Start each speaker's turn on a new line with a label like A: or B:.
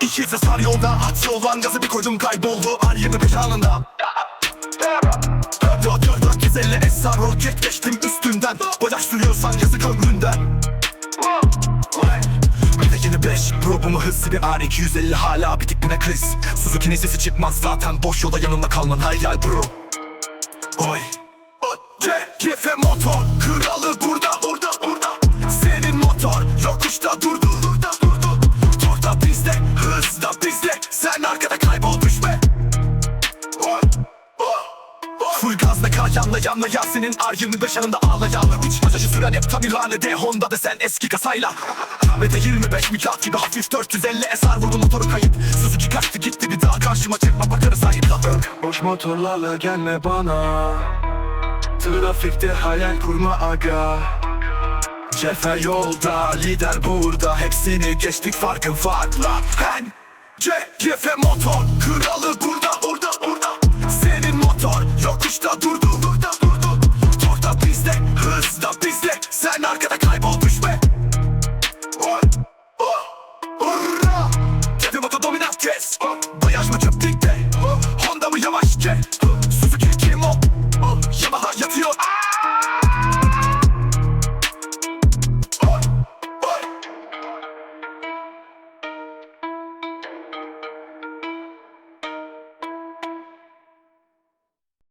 A: İkisi sar yolda at yoldan gazı bir koydum kayboldu. Ar 25 anında Dört dört dört yüz elli esrar roket geçtim üstünden. Bacak sürüyorsan yazık ömründen. Yeni 5 Probumu hızlı bir R250 hala bir dikline kriz. Suzuki'nin sesi çıkmaz zaten boş yolda yanımda kalman hayal bro Oy. CGF motor kralı burada burada burada. Senin motor yokuşta durdu durdu. Durdu Torta bizde hız da bizde. Sen arkada kaybol düşme Oy. Full gazla kal yanla yanla Yasin'in R25 yanında ağla yanla Üç bacacı süren hep tamirhanede Honda da sen eski kasayla. Ve de 25 mikat gibi hafif 450 SR vurdu motoru kayıp. Suzuki kaçtı gitti bir daha Karşıma çıkma bakarı sahipla
B: Boş motorlarla gelme bana. Trafikte hayal kurma aga.
A: Cefe yolda, lider burada. Hepsini geçtik farkın farkla. Hen, C, Cefe motor. Kralı burada, burada, burada. Senin motor. Yokuşta durdu, burada durdu. Torta bizde, hızda bizde. Sen arkada kaybol düşme Hurra! Cefe motor dominant kes check.